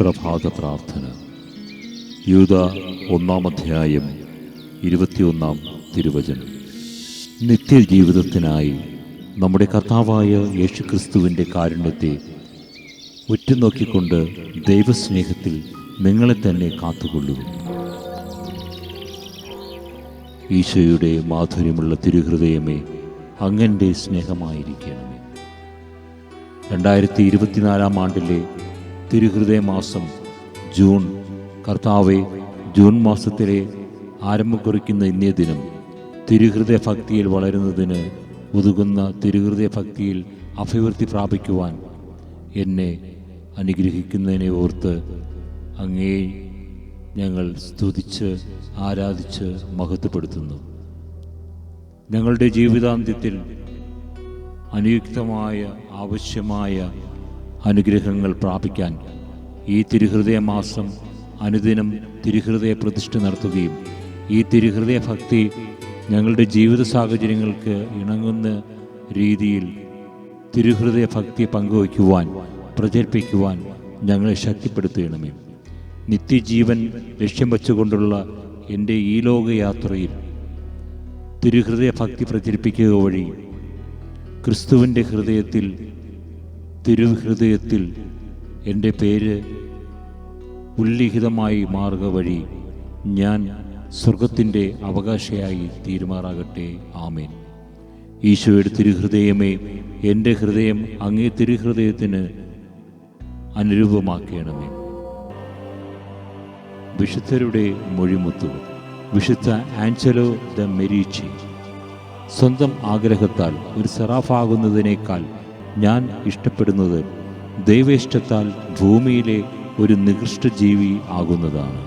പ്രഭാത പ്രാർത്ഥന. യൂത ഒന്നാം അധ്യായം ഇരുപത്തിയൊന്നാം തിരുവചനം. നിത്യജീവിതത്തിനായി നമ്മുടെ കർത്താവായ യേശുക്രിസ്തുവിന്റെ കാരുണ്യത്തെ ഉറ്റുനോക്കിക്കൊണ്ട് ദൈവസ്നേഹത്തിൽ നിങ്ങളെ തന്നെ കാത്തുകൊള്ളുക ഈശോയുടെ മാധുര്യമുള്ള തിരുഹൃദയമേ അങ്ങന്റെ സ്നേഹമായിരിക്കണമേ. രണ്ടായിരത്തി ഇരുപത്തിനാലാം ആണ്ടിലെ തിരുഹൃദയ മാസം ജൂൺ. കർത്താവെ ജൂൺ മാസത്തിലെ ആരംഭം കുറിക്കുന്ന ഇന്നേ ദിനം തിരുഹൃദയ ഭക്തിയിൽ വളരുന്നതിന് ഉതുകുന്ന തിരുഹൃദയ ഭക്തിയിൽ അഭിവൃദ്ധി പ്രാപിക്കുവാൻ എന്നെ അനുഗ്രഹിക്കുന്നതിനെ ഓർത്ത് അങ്ങേ ഞങ്ങൾ സ്തുതിച്ച് ആരാധിച്ച് മഹത്വപ്പെടുത്തുന്നു. ഞങ്ങളുടെ ജീവിതാന്ത്യത്തിൽ അനുയുക്തമായ ആവശ്യമായ അനുഗ്രഹങ്ങൾ പ്രാപിക്കാൻ ഈ തിരുഹൃദയ മാസം അനുദിനം തിരുഹൃദയ പ്രതിഷ്ഠ നടത്തുകയും ഈ തിരുഹൃദയ ഭക്തി ഞങ്ങളുടെ ജീവിത സാഹചര്യങ്ങൾക്ക് ഇണങ്ങുന്ന രീതിയിൽ തിരുഹൃദയ ഭക്തി പങ്കുവയ്ക്കുവാൻ പ്രചരിപ്പിക്കുവാൻ ഞങ്ങളെ ശക്തിപ്പെടുത്തുകയണമേ നിത്യജീവൻ ലക്ഷ്യം വച്ചുകൊണ്ടുള്ള എന്റെ ഈ ലോകയാത്രയിൽ തിരുഹൃദയ ഭക്തി പ്രചരിപ്പിക്കുക വഴി ക്രിസ്തുവിന്റെ ഹൃദയത്തിൽ തിരുഹൃദയത്തിൽ എന്റെ പേര് ഉല്ലിഖിതമായി മാറുക വഴി ഞാൻ സ്വർഗത്തിന്റെ അവകാശയായി തീരുമാറാകട്ടെ. ആമേൻ. ഈശോയുടെ തിരുഹൃദയമേ എന്റെ ഹൃദയം അങ്ങേ തിരുഹൃദയത്തിന് അനുരൂപമാക്കണമേ. വിശുദ്ധരുടെ മൊഴിമുത്തുകൾ. വിശുദ്ധ ആഞ്ചലോ ദ മെരീച്ചി. സ്വന്തം ആഗ്രഹത്താൽ ഒരു സെറാഫാകുന്നതിനേക്കാൾ ഞാൻ ഇഷ്ടപ്പെടുന്നത് ദൈവേഷ്ടത്താൽ ഭൂമിയിലെ ഒരു നികൃഷ്ടജീവി ആകുന്നതാണ്.